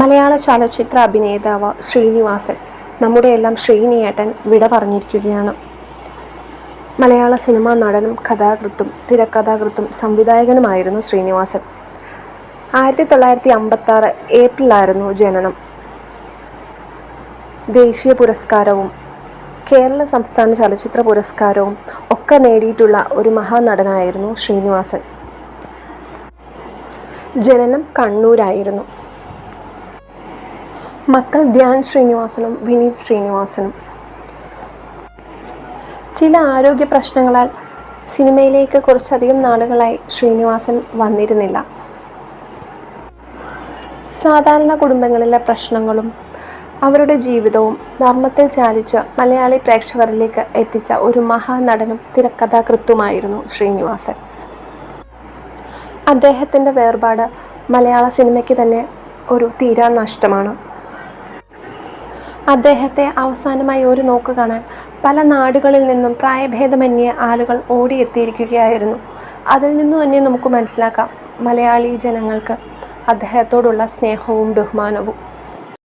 മലയാള ചലച്ചിത്ര അഭിനേതാവ് ശ്രീനിവാസൻ നമ്മുടെ എല്ലാം ശ്രീനിയേട്ടൻ വിട പറഞ്ഞിരിക്കുകയാണ്. മലയാള സിനിമാ നടനും കഥാകൃത്തും തിരക്കഥാകൃത്തും സംവിധായകനുമായിരുന്നു ശ്രീനിവാസൻ. ആയിരത്തി തൊള്ളായിരത്തി അമ്പത്തി ആറ് ഏപ്രിലായിരുന്നു ജനനം. ദേശീയ പുരസ്കാരവും കേരള സംസ്ഥാന ചലച്ചിത്ര പുരസ്കാരവും ഒക്കെ നേടിയിട്ടുള്ള ഒരു മഹാനടനായിരുന്നു ശ്രീനിവാസൻ. ജനനം കണ്ണൂരായിരുന്നു. മക്കൾ ധ്യാൻ ശ്രീനിവാസനും വിനീത് ശ്രീനിവാസനും. ചില ആരോഗ്യ പ്രശ്നങ്ങളാൽ സിനിമയിലേക്ക് കുറച്ചധികം നാളുകളായി ശ്രീനിവാസൻ വന്നിരുന്നില്ല. സാധാരണ കുടുംബങ്ങളിലെ പ്രശ്നങ്ങളും അവരുടെ ജീവിതവും ധർമ്മത്തിൽ ചാലിച്ച് മലയാളി പ്രേക്ഷകരിലേക്ക് എത്തിച്ച ഒരു മഹാനടനും തിരക്കഥാകൃത്തുമായിരുന്നു ശ്രീനിവാസൻ. അദ്ദേഹത്തിന്റെ വേർപാട് മലയാള സിനിമയ്ക്ക് തന്നെ ഒരു തീരാ നഷ്ടമാണ്. അദ്ദേഹത്തെ അവസാനമായി ഒരു നോക്ക് കാണാൻ പല നാടുകളിൽ നിന്നും പ്രായഭേദമന്യേ ആളുകൾ ഓടിയെത്തിയിരിക്കുകയായിരുന്നു. അതിൽ നിന്നും തന്നെ നമുക്ക് മനസ്സിലാക്കാം മലയാളി ജനങ്ങൾക്ക് അദ്ദേഹത്തോടുള്ള സ്നേഹവും ബഹുമാനവും.